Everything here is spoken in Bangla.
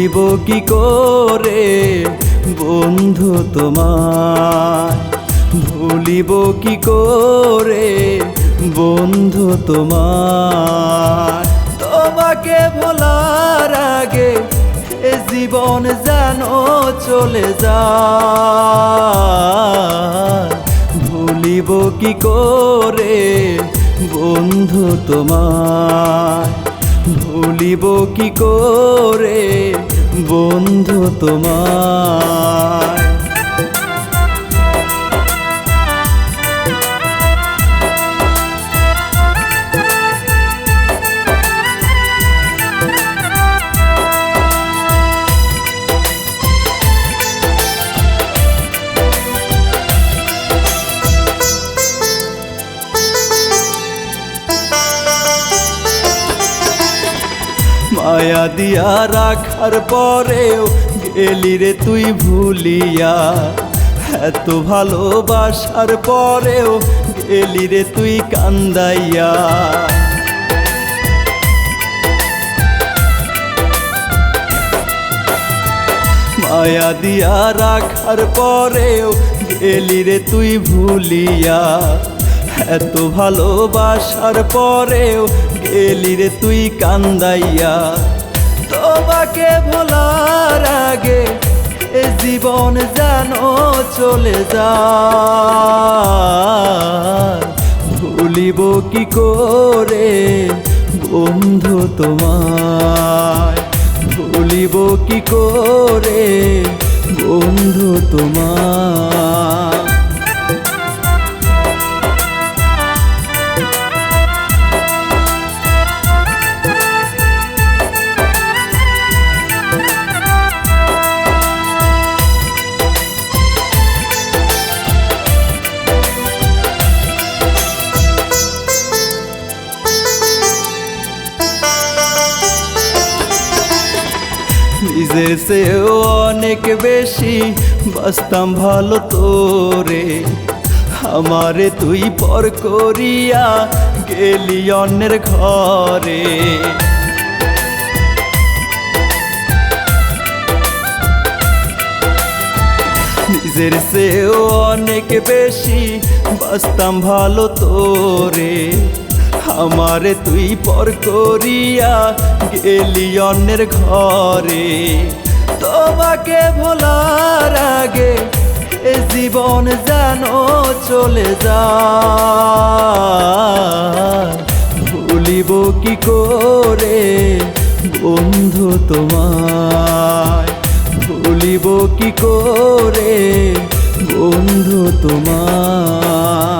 ভুলিব কি করে? বন্ধু তোমার, ভুলিব কি করে? বন্ধু তোমার, তোমাকে ভোলার আগে এ জীবন যেন চলে যায়। ভুলিব কি করে? বন্ধু তোমার ভুলিব কি করে বন্ধু তোমার মায়া দিয়া রাখার পরেও গেলি রে তুই ভুলিয়া। এত ভালোবাসার পরেও গেলি রে তুই কান্দাইয়া। মায়া দিয়া রাখার পরেও গেলি রে তুই ভুলিয়া। এত ভালোবাসার পরেও গেলি রে তুই কান্দাইয়া। তোমাকে ভোলার আগে এ জীবন যেন চলে যা ভুলিব কি করে বন্ধু তোমায়? ভুলিব কি করে বন্ধু তোমার নিজের চেয়েও অনেক বেশি বাসতাম ভালো তোরে। আমারে তুই পর করিয়া গেলি অন্যের ঘরে। নিজের চেয়েও অনেক বেশি বাসতাম ভালো তোরে। আমারে তুই পর করিয়া গেলি অন্যের ঘরে। তোমাকে ভোলার আগে এ জীবন যেন চলে যা ভুলিব কি করে বন্ধু তোমায়? ভুলিব কি করে বন্ধু তোমার